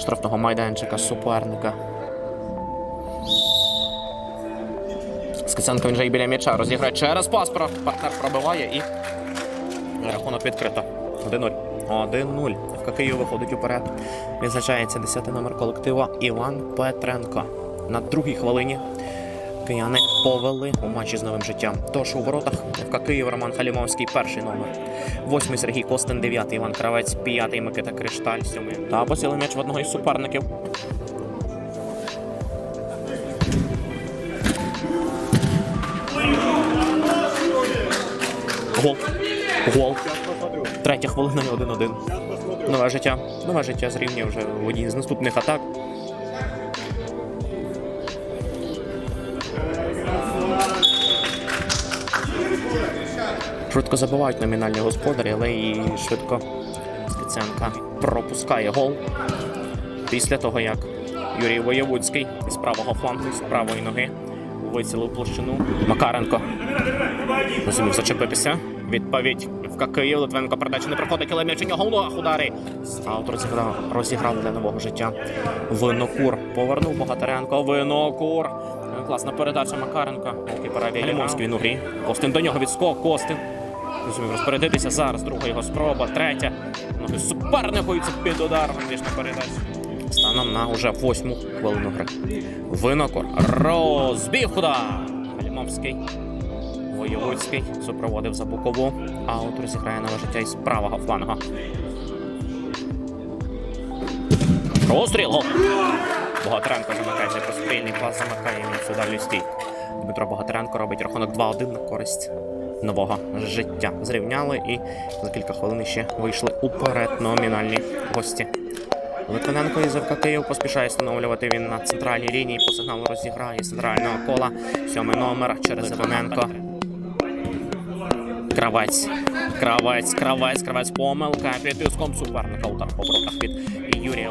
штрафного майданчика суперника. Скиценко він вже і біля м'яча розіграє через пас. про- Партнер пробиває і рахунок відкрито. 1-0. 1-0. ФК Київ виходить уперед. Відзначається 10 номер колектива Іван Петренко. На другій хвилині кияни повели у матчі з новим життям. Тож у воротах ФК Київ Роман Халімовський перший номер. Восьмий Сергій Костин, дев'ятий Іван Кравець, п'ятий Микита Кришталь, сьомий. Та посіли м'яч в одного із суперників. Гол. Гол. Третя хвилина і 1-1. Нове життя. Нове життя зрівнює вже в одній з наступних атак. Швидко забивають номінальні господарі, але і швидко Скиценка пропускає гол. Після того, як Юрій Воєвудський із правого флангу, з правої ноги вицілив площину. Макаренко зумів зачепитися. Відповідь в Київ. Литвенко передача не проходить, але м'яч у нього в ногах удари. Скаут розіграв, розіграв для нового життя. Винокур повернув Богатаренко. Винокур. Класна передача Макаренка. Голкіпера Лімонський він у грі. Костин до нього відскок. Костин. Не зумів розпорядитися. Зараз друга його спроба. Третя. Ноги суперникуються під удар. Фактично передача. Станом на уже восьму хвилину гри. Винокур. Розбіг удар. Лімовський. Воєвудський супроводив за бокову. Аут розіграє нове життя із правого фланга. Розстріл! Гол! Богатаренко замикає цей прострільний пас, замикає він сюди стійку. Дмитро Богатаренко робить рахунок 2-1 на користь нового життя. Зрівняли і за кілька хвилин ще вийшли уперед номінальні гості. Литвиненко із ФК Київ поспішає встановлювати він на центральній лінії. По сигналу розіграє з центрального кола. Сьомий номер через Литвиненко. Кравець. Кравець, кравець, кравець. Помилка під тиском суперника. Удар по воротах від Юрія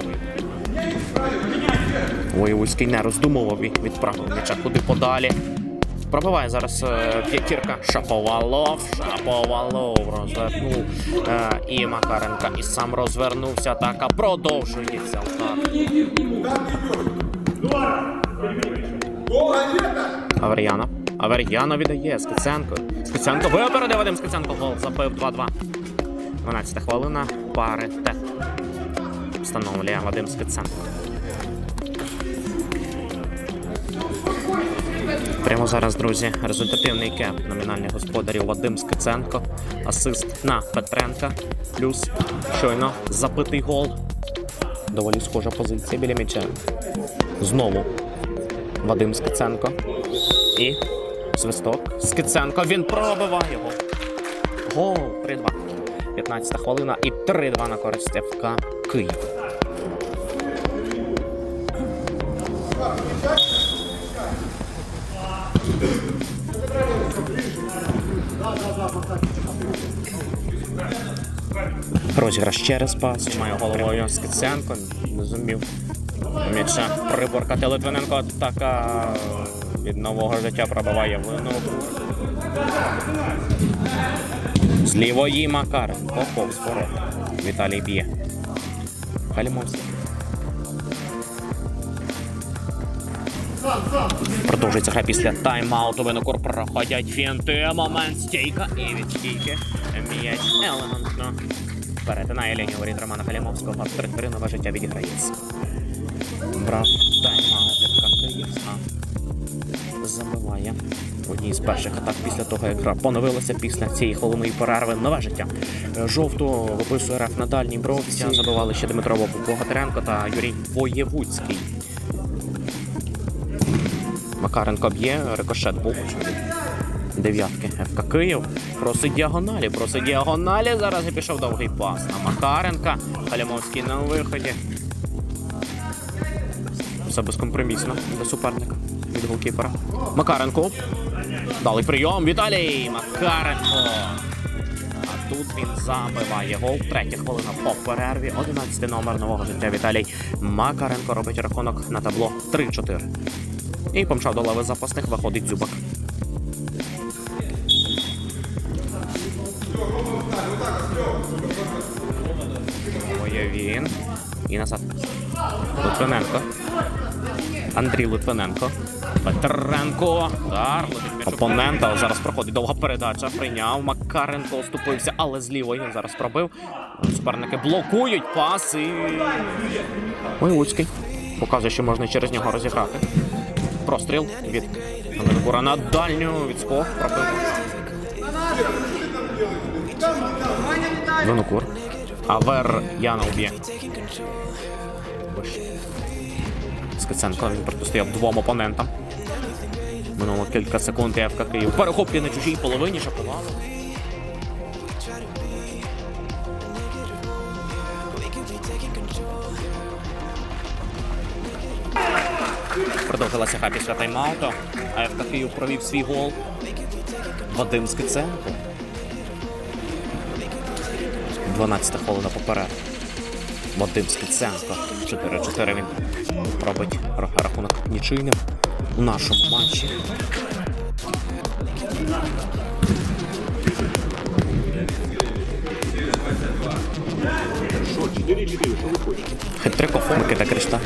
Воєвульський не роздумував і відправив м'яча куди подалі. Пробиває зараз е, п'ятірка. Шаповалов. Шаповалов розвернув. Е, і Макаренка. І сам розвернувся. Атака продовжується. Авер'яна. Авер'яна віддає Скиценко. Скиценко випередив Вадим Скиценко. Гол забив 2-2. 12 хвилина. Парите. Встановлює Вадим Скиценко. Прямо зараз, друзі, результативний кеп номінальних господарів Вадим Скиценко. Асист на Петренка. Плюс щойно забитий гол. Доволі схожа позиція біля м'яча. Знову Вадим Скиценко. І свисток. Скиценко. Він пробиває його. Гол 3-2. 15 хвилина і 3-2 на користь ФК Київ. Розіграш через пас. Має головою Скиценко. Не зумів м'яча приборкати Литвиненко. Атака від нового життя пробиває вину. З лівої Макаренко. Повз ворота. Віталій б'є. Халімовський. Продовжується гра після тайм-ауту. Винокур проходять фінти. Момент стійка і від стійки. М'яч елементно. Перетинає лінію воріт Романа Халімовського. Три нове життя відіграється. Перших атак після того, як гра поновилася після цієї хвилиної перерви. Нове життя. Жовту виписує РФ на дальній бровці. Забивали ще Дмитро Богатиренко та Юрій Воєвудський. Макаренко б'є, рикошет був. Дев'ятки ФК Київ. Просить діагоналі, просить діагоналі. Зараз і пішов довгий пас на Макаренка. Халямовський на виході. Все безкомпромісно для суперника від голкіпера. Макаренко. Дали прийом. Віталій Макаренко. А тут він забиває гол. Третя хвилина по перерві. 11 номер нового життя Віталій Макаренко робить рахунок на табло 3-4. І помчав до лави запасних, виходить дзюбак. Він. І назад. Литвиненко. Андрій Литвиненко. Петренко. Опонента. Зараз проходить довга передача. Прийняв. Макаренко оступився, але з лівої він зараз пробив. Суперники блокують пас і. Ой, Луцький. Показує, що можна через нього розіграти. Простріл від Ганнебура на дальню відскок. Пробив. Винокур. Авер Яна уб'є. Вище. Скиценко він протистояв двом опонентам. Минуло кілька секунд і ФК Київ. Перехоплює на чужій половині шапувало. Продовжилася гра після тайм-ауту. А ФК Київ провів свій гол. Вадим Скиценко. 12 хвилина поперед. Вадим Скиценко. 4-4 він робить рахунок нічийним у нашому матчі. Хитриков, Микита Кришта.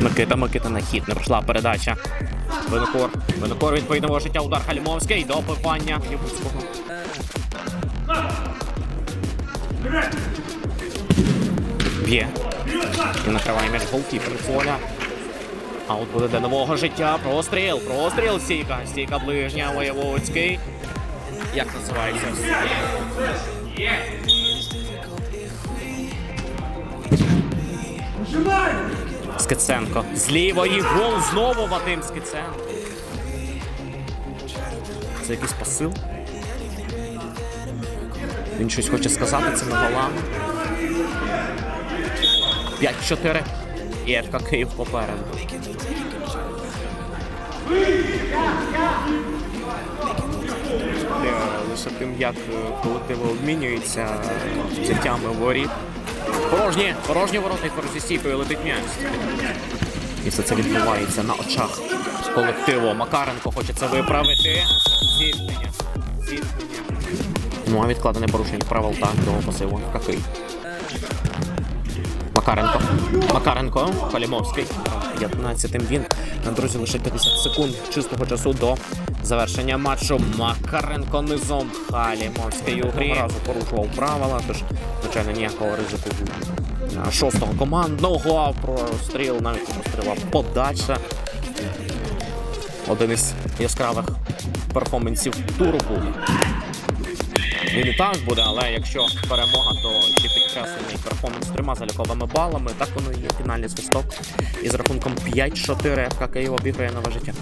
Микита, Микита на хід. Не пройшла передача. Винокор. Винокор від життя. Удар Халімовський. Добивання Хлібуцького. Б'є. І накриває м'яч голкіпер поля. А от буде до нового життя. Простріл, простріл, стійка, стійка ближня, Воєводський. Як називається? Скиценко. З лівої гол знову Вадим Скиценко. Це якийсь посил. Він щось хоче сказати цими голами. 5-4. І ФК Київ попереду. Лише тим, як колективи обмінюються взяттями воріт. Порожні, порожні ворота і стійкою летить м'яч. І все це відбувається на очах колективу. Макаренко хоче це виправити. Зіткнення. Зіткнення. Ну а відкладене порушення правил та до пасиву какий. Макаренко. Макаренко. Халімовський. 15-тим він. Друзі, лише 50 секунд чистого часу до завершення матчу. Макаренко низом. Халімовський у грі. Разу порушував правила, тож, звичайно, ніякого ризику шостого командного. Простріл навіть простріла подача. Один із яскравих перформансів туру був. Він і так буде, але якщо перемога, то ще підкреслений перформанс з трьома заліковими балами. Так воно і є фінальний свисток. Із рахунком 5-4 ФК Київ обіграє нове життя.